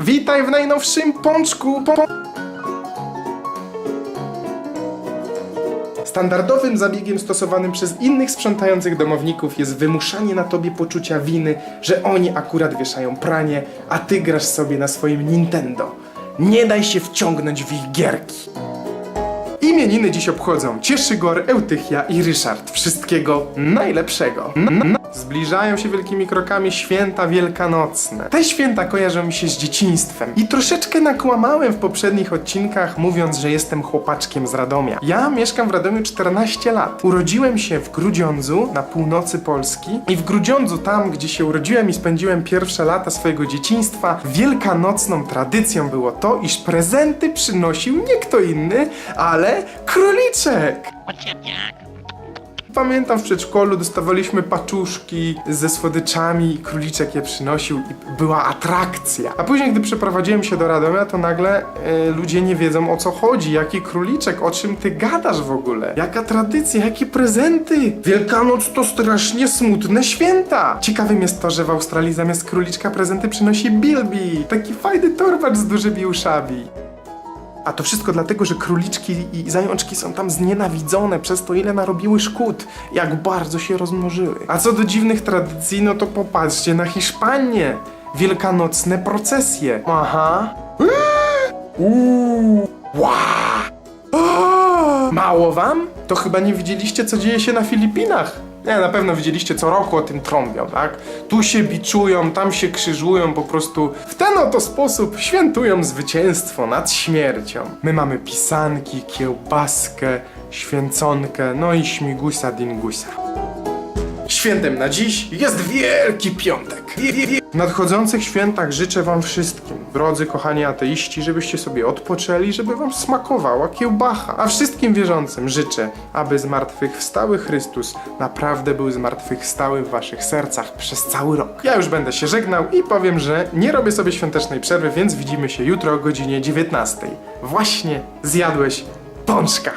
Witaj w najnowszym pączku. Standardowym zabiegiem stosowanym przez innych sprzątających domowników jest wymuszanie na tobie poczucia winy, że oni akurat wieszają pranie, a ty grasz sobie na swoim Nintendo. Nie daj się wciągnąć w ich gierki. Imieniny dziś obchodzą Cieszygor, Eutychia i Ryszard. Wszystkiego najlepszego. N- n- Zbliżają się wielkimi krokami święta wielkanocne. Te święta kojarzą mi się z dzieciństwem. I troszeczkę nakłamałem w poprzednich odcinkach, mówiąc, że jestem chłopaczkiem z Radomia. Ja mieszkam w Radomiu 14 lat. Urodziłem się w Grudziądzu, na północy Polski. I w Grudziądzu, tam gdzie się urodziłem i spędziłem pierwsze lata swojego dzieciństwa, wielkanocną tradycją było to, iż prezenty przynosił nie kto inny, ale króliczek! Pamiętam w przedszkolu dostawaliśmy paczuszki ze słodyczami, króliczek je przynosił i była atrakcja. A później, gdy przeprowadziłem się do Radomia, to nagle e, ludzie nie wiedzą o co chodzi. Jaki króliczek, o czym ty gadasz w ogóle? Jaka tradycja, jakie prezenty? Wielkanoc to strasznie smutne święta. Ciekawym jest to, że w Australii zamiast króliczka prezenty przynosi Bilby. Taki fajny torbacz z dużymi uszami. A to wszystko dlatego, że króliczki i zajączki są tam znienawidzone przez to, ile narobiły szkód, jak bardzo się rozmnożyły. A co do dziwnych tradycji, no to popatrzcie na Hiszpanię. Wielkanocne procesje. Aha. Wow. Mało wam? To chyba nie widzieliście, co dzieje się na Filipinach. Nie, na pewno widzieliście co roku o tym trąbią, tak? Tu się biczują, tam się krzyżują, po prostu w ten oto sposób świętują zwycięstwo nad śmiercią. My mamy pisanki, kiełbaskę, święconkę, no i śmigusa dingusa. Świętem na dziś jest Wielki Piątek. W nadchodzących świętach życzę wam wszystkim, drodzy kochani ateiści, żebyście sobie odpoczęli, żeby wam smakowała kiełbacha. A wszystkim wierzącym życzę, aby zmartwychwstały Chrystus naprawdę był zmartwychwstały w waszych sercach przez cały rok. Ja już będę się żegnał i powiem, że nie robię sobie świątecznej przerwy, więc widzimy się jutro o godzinie 19. Właśnie zjadłeś pączka.